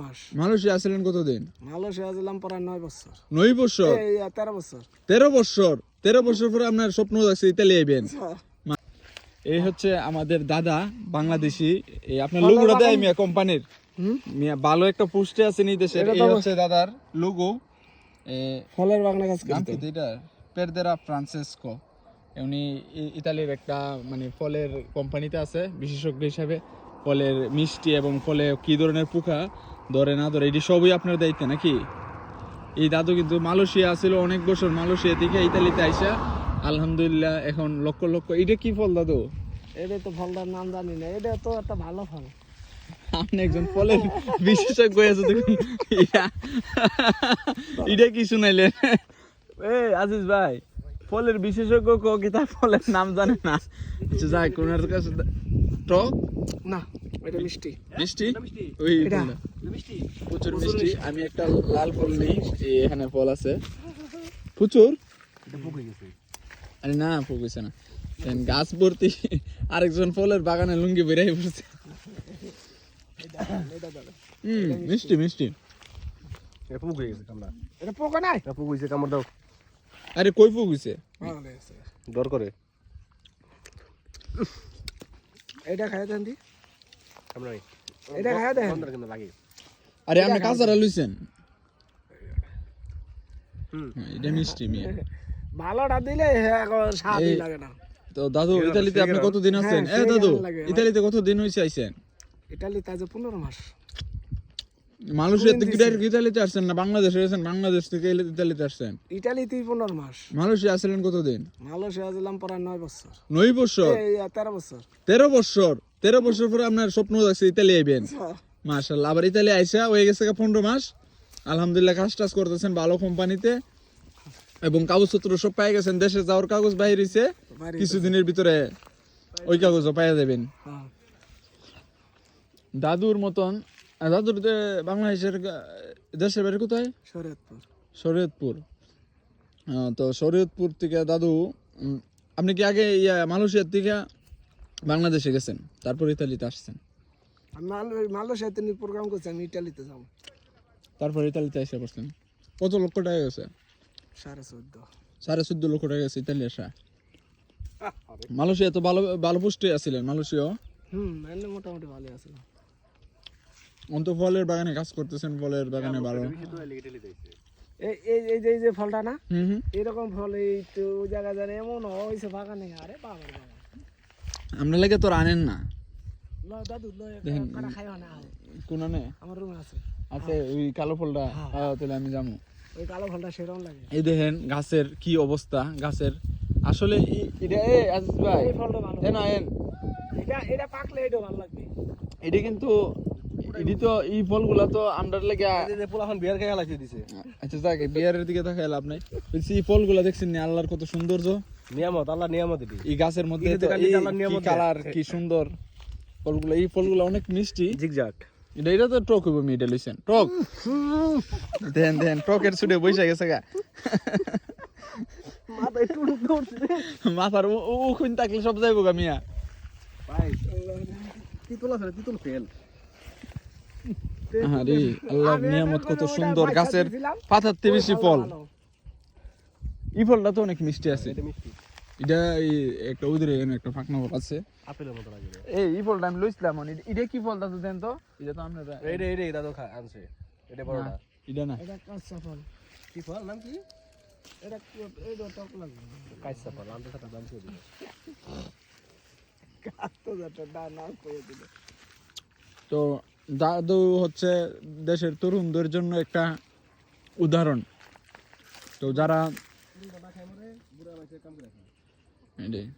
মাস। Malaysia আসলেন কতদিন? Malaysia ছিলাম প্রায় নয় বছর। নয় বছর? তেরো বছর। তেরো বছর? তেরো বছর পরে আপনার স্বপ্ন আছে ইতালি আইবেন। এই হচ্ছে আমাদের দাদা বাংলাদেশি। এই আপনার লোগোটা দেয় মিয়া কোম্পানির। মিয়া ভালো একটা পোস্টে আছে নি দেশের এই হচ্ছে দাদার লোগো ফলের বাগানে কাজ করতে এটা? পেরদেরা ফ্রান্সেসকো উনি ইতালির একটা মানে ফলের কোম্পানিতে আছে বিশেষজ্ঞ হিসাবে। ফলের মিষ্টি এবং ফলে কি ধরনের পোকা ধরে না ধরে এটি সবই আপনার দায়িত্ব নাকি? এই দাদু কিন্তু মালয়েশিয়া ছিল অনেক বছর মালয়েশিয়া থেকে ইতালিতে আইসা আলহামদুলিল্লাহ এখন লক্ষ লক্ষ এটা কি ফল দাদু? এটা তো ফলটার নাম জানি না এটা তো একটা ভালো ফল। আপনি একজন ফলের বিশেষজ্ঞ আছে দেখুন। এটা কি শুনাইলেন? এ আজিজ ভাই ফলের বিশেষজ্ঞ কো তার ফলের নাম জানে না? আচ্ছা যাই কোনার কাছে টক? না এটা মিষ্টি। মিষ্টি? ওই। প্রচুর মিষ্টি। আমি একটা লাল ফল নেই এখানে ফল আছে। প্রচুর? আরে না ফুকুছে না। গাছ ভর্তি আরেকজন ফলের বাগানে লুঙ্গি বেরাই পড়ছে। হুম মিষ্টি। মিষ্টি এটা পুক গেছে কামড়া। এটা পোকা নাই? এটা পুক হয়েছে কামড় দাও। আরে কই ভালো লেগেছে। ডর করে। এটা খাই দেন দি। কামড়া নেই এটা খাই দেন। লাগে আরে আপনি কাঁচারা লইছেন? হুম। হ্যাঁ, এটা মিষ্টি মিয়া। ভালোটা দিলে হ্যাঁ, এখন স্বাদই লাগে না। তো দাদু ইতালিতে আপনি। কতদিন আছেন? হ্যাঁ, এ দাদু? ইতালিতে কতদিন হইছে আইছেন? তাই যে পনেরো মাস। ইতালিতে আসছেন না বাংলাদেশে বাংলাদেশ থেকে ইতালিতে আসছেন? ইটালি তুই পনেরো মাস। মালয়েশিয়া আসলেন কতদিন? মালয়েশিয়া ছিলাম প্রায় নয় বছর। নয় বছর? এই তেরো বছর। তেরো বছর? তেরো বছর পরে আপনার স্বপ্ন আছে ইতালি আইবেন। হ্যাঁ। মাশাল্লাহ আবার ইতালি আইসা হয়ে গেছে পনেরো মাস। আলহামদুলিল্লাহ কাজ টাজ করতেছেন ভালো কোম্পানিতে এবং কাগজপত্র সব পাই গেছেন। দেশে যাওয়ার কাগজ বাইর হইছে। বাড়ি কিছুদিনের ভিতরে ওই কাগজও পাইয়া যাবেন। হ্যাঁ। দাদুর মতন দাদুর বাংলাদেশের দেশের বাড়ি কোথায়? শরীয়তপুর। শরীয়তপুর। তো শরীয়তপুর থেকে দাদু আপনি কি আগে ইয়া মালয়েশিয়ার থেকে বাংলাদেশে গেছেন? তারপর ইতালিতে আসছেন? মালয়েশিয়াতে নিয়ে প্রোগ্রাম করছি আমি ইটালিতে যাব। তারপর ইতালিতে এসে কত লক্ষ টাকা গেছে? সাড়ে চোদ্দ। সাড়ে চোদ্দ লক্ষ টাকা গেছে ইতালি আসা মালয়েশিয়া তো ভালো ভালো পোস্টে আছিলেন মালয়েশিয়া হুম মোটামুটি অন্ত ফলের বাগানে কাজ করতেছেন ফলের বাগানে ভালো। এই এই এই যে এই যে ফলটা না? এরকম ফল এই তো জায়গা জানে এমন হয়েছে বাগানে আরে বাবার বাবা আমরা লাগে তো আনেন না। আমার রুমে আছে। আছে ওই কালো ফলটা। তাহলে আমি যাব ওই কালো ফলটা সেরকম লাগে। এই দেখেন গাছের কি অবস্থা গাছের। আসলে এটা এ আজিজ ভাই। এই ফলটা ভালো। এ এন এটা এটা পাকলে এটা ভালো লাগবে। এটা কিন্তু এটি তো এই ফলগুলা তো আমরা লেগে পোলাখন বিয়ার দিছে। আচ্ছা যাক বিয়ারের দিকে তাকাই লাভ নাই। বলছি এই ফলগুলা দেখছেন নি আল্লাহর কত সৌন্দর্য। নিয়ামত আল্লাহ নিয়ামত এটি। এই গাছের মধ্যে কি কালার কি সুন্দর। ফলগুলো এই ফলগুলো অনেক মিষ্টি। জিগজাগ। এটা এটা তো টক হইব মিডে লইছেন টক। দেন দেন টকের ছুটে বসে গেছে গা। মাথার থাকলে সব যাইব গা মিয়া। ভাই তিতুল আছে তিতুল ফেল আরে আল্লাহর নিয়ামত কত সুন্দর গাছের। পাতাতে বেশি ফল। এই ফলটা তো অনেক মিষ্টি আছে। মিষ্টি। এটা এই একটা উদরে একটা ফাঁকনা ফল আছে। আপেলের মতো লাগে এই এই ফলটা আমি লইছিলাম মানে এটা কি ফল দাদু দেন তো? এটা তো আপনারা এই রে এই রে দাদু খা আনছে। এটা বড়টা এটা না। এটা কাঁচা ফল কি ফল? নাম কি? এটা কি- এটা টক লাগবে। কাইসা ফল আনতে দাম করে দিল কাঁচা না না করে দিল তো দাদু হচ্ছে দেশের তরুণদের জন্য একটা উদাহরণ। তো যারা Indeed.